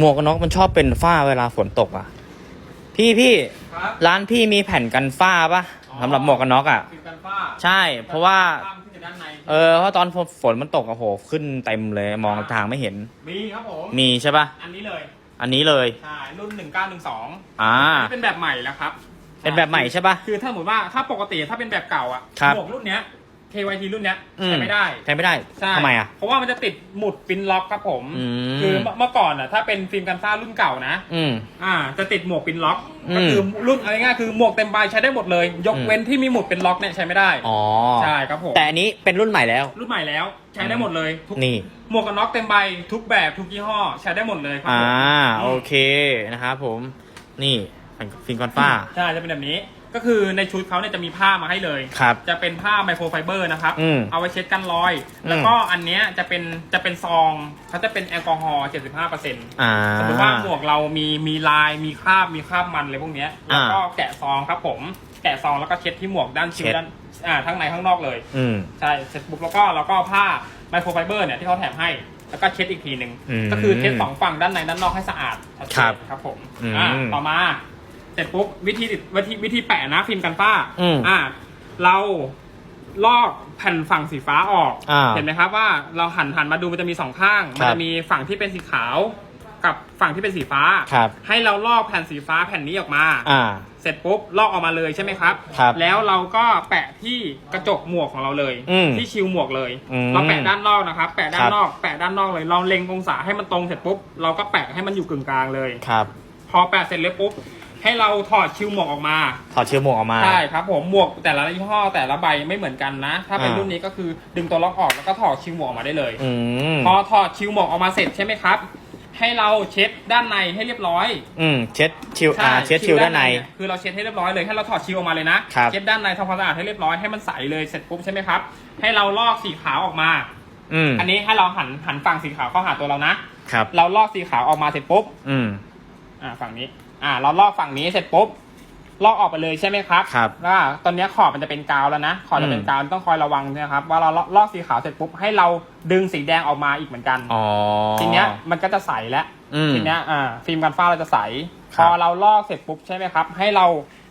หมวกกันน็อกมันชอบเป็นฝ้าเวลาฝนตกอะ พี่พี่ครับร้านพี่มีแผ่นกันฝ้าปะสำหรับหมวกกันน็อกอะ คือกันฝ้าใช่ เพราะว่าข้ามขึ้นจากด้านในเออเพราะตอนฝนมันตกอะโหขึ้นเต็มเลยมองทางไม่เห็น มีครับผม มีใช่ปะอันนี้เลย อันนี้เลย ใช่ รุ่น 1912อ่าอันนี้เป็นแบบใหม่แล้วครับเป็นแบบใหม่ใช่ปะ คือถ้าสมมติว่าถ้าปกติถ้าเป็นแบบเก่าอะครับ หมวกรุ่นเนี้ย KYT รุ่นเนี้ยอืใช้ไม่ได้ ใช้ไม่ได้ใช่ทำไมอะ เพราะว่ามันจะติดหมุดปินล็อกครับผมอืมคือเมื่อก่อนอะถ้าเป็นฟิล์มกันฝ้ารุ่นเก่านะอืมอ่า จะติดหมวกปินล็อกอืมก็คือรุ่นอะไรง่ายๆคือหมวกเต็มใบใช้ได้หมดเลย ยกอืมเว้นที่มีหมุดเป็นล็อกเนี่ยใช้ไม่ได้ อ๋อ ใช่ครับผม แต่อันนี้เป็นรุ่นใหม่แล้ว รุ่นใหม่แล้ว ใช้ได้หมดเลยทุกนี่หมวกกันน็อกเต็มใบทุกแบบทุกยี่ห้อใช้ได้หมดเลยครัอ่าผมโอเคนะครับผม นี่ฟินคอนฟ้าใช่จะเป็นแบบนี้ ก็คือในชุดเขาเนี่ยจะมีผ้ามาให้เลย ครับจะเป็นผ้าไมโครไฟเบอร์นะครับ อืมเอาไว้เช็ดกันรอย อืม แล้วก็อันเนี้ยจะเป็นจะเป็นซองเขาจะเป็นแอลกอฮอล์75%อ่า สมมติว่าหมวกเรามีมีลายมีคราบมีคราบมันอะไรพวกเนี้ยแล้วก็แกะซองครับผม แกะซองแล้วก็เช็ดที่หมวกด้านชิวเช็ด ด้านอ่าทั้งในทั้งนอกเลย อืม ใช่เสร็จปุ๊บแล้วก็แล้วก็ผ้าไมโครไฟเบอร์เนี่ยที่เขาแถมให้ แล้วก็เช็ดอีกทีหนึ่งอืมก็คือเช็ดสองฝั่งด้านในด้านนอกให้สะอาดชัดเจครันบครับผมอืม อ่าต่อมา เสร็จปุ๊บวิธีติดวิธีวิธีแปะนะฟิล์มกันฝ้าอืมอ่า เราลอกแผ่นฝั่งสีฟ้าออก อ่าเห็นไหมครับว่าเราหันหันมาดูมันจะมีสองข้างครับมันจะมีฝั่งที่เป็นสีขาว กับฝั่งที่เป็นสีฟ้า ครับ ให้เราลอกแผ่นสีฟ้าแผ่นนี้ออกมา อ่า เสร็จปุ๊บลอกออกมาเลยใช่ไหมครับ ครับแล้วเราก็แปะที่กระจกหมวกของเราเลย อืมที่ชิวหมวกเลย อืมเราแปะด้านนอกนะครับ แปะด้าครันบนอก แปะด้านนอกเลย เราเล็งองศาให้มันตรงเสร็จปุ๊บ เราก็แปะให้มันอยู่กึ่งกลางเลย ครับ พอแปะเสร็จเลยปุ๊บ ให้เราถอดชิวหมวกออกมาถอดเชื้อหมวกออกมา ใช่ครับผมหมวกแต่ละยี่ห้อแต่ละใบไม่เหมือนกันนะ ถ้าเป็นอ่า รุ่นนี้ก็คือดึงตัวล็อกออกแล้วก็ถอดชิวหมวกออกมาได้เลย อืมพอถอดชิวหมวกออกมาเสร็จใช่ไหมครับ ให้เราเช็ดด้านในให้เรียบร้อยอืมเช็ดชิวอ่าเช็ดชิวด้านใน เยคือเราเช็ดให้เรียบร้อยเลยให้เราถอดชิวออกมาเลยนะครับ เช็ดด้านในทำความสะอาดให้เรียบร้อยให้มันใสเลยเสร็จปุ๊บใช่ไหมครับ ให้เราลอกสีขาวออกมา อืมอันนี้ให้เราหันหันฝั่งสีขาวเข้าหาตัวเรานะ ครับ เราลอกสีขาวออกมาเสร็จปุ๊บ อืม อ่าฝั่งนี้ อ่า เราลอกฝั่งนี้เสร็จปุ๊บลอกออกไปเลยใช่ไหมครับครับแล้วตอนนี้ขอบมันจะเป็นกาวแล้วนะขอบจะเป็นอืมกาวต้องคอยระวังนะครับว่าเราลอกสีขาวเสร็จปุ๊บให้เราดึงสีแดงออกมาอีกเหมือนกันอ๋อทีเนี้ยมันก็จะใสแล้วอืมทีเนี้ยอ่าฟิล์มกันฝ้าเราจะใสคพรับอเราลอกเสร็จปุ๊บใช่ไหมครับ ให้เรา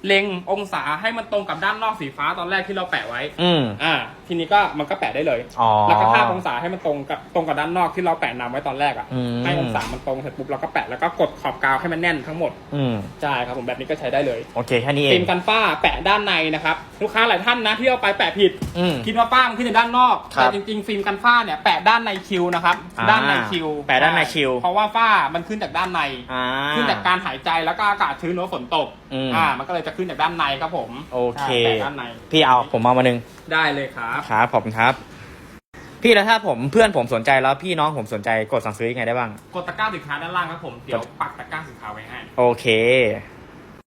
เล็งองศาให้มันตรงกับด้านนอกสีฟ้าตอนแรกที่เราแปะไว้ อืม อ่า ทีนี้ก็มันก็แปะได้เลย อ๋อ แล้วก็ทาบองศาให้มันตรงกับตรงกับด้านนอกที่เราแปะนำไว้ตอนแรกอะ อืม ให้องศามันตรงเสร็จปุ๊บเราก็แปะแล้วก็กดขอบกาวให้มันแน่นทั้งหมด อืม ใช่ครับผมแบบนี้ก็ใช้ได้เลยโอเคแค่นี้เอฟิงล์มกันฝ้าแปะด้านในนะครับลูกค้าหลายท่านนะที่เอาไปแปะผิด อืม คิดว่าป้ามันขึ้นจากด้านนอกครับแต่จริงๆฟิล์มกันฝ้าเนี่ยแปะด้านในคิวนะครับ อ่าด้านในคิวแปะด้านในคิวเพราะว่าฝ้ามันขึ้นจากด้านใน อ่า ขึ้นจากการหายใจแล้วก็อากาศชื้นหรือว่าฝนตกอืม มันก็เลยจะขึ้นจากด้านในครับผมโอเค ใช่แปะด้านในพี่เอาผมเอามาหนึ่งได้เลยครับ ครับขอบคุณครับ พี่แล้วถ้าผมเพื่อนผมสนใจแล้วพี่น้องผมสนใจกดสั่งซื้อยังไงได้บ้าง กดตะกร้าสินค้าด้านล่างครับผม เดี๋ยวปักตะกร้าสินค้าไว้ให้ โอเค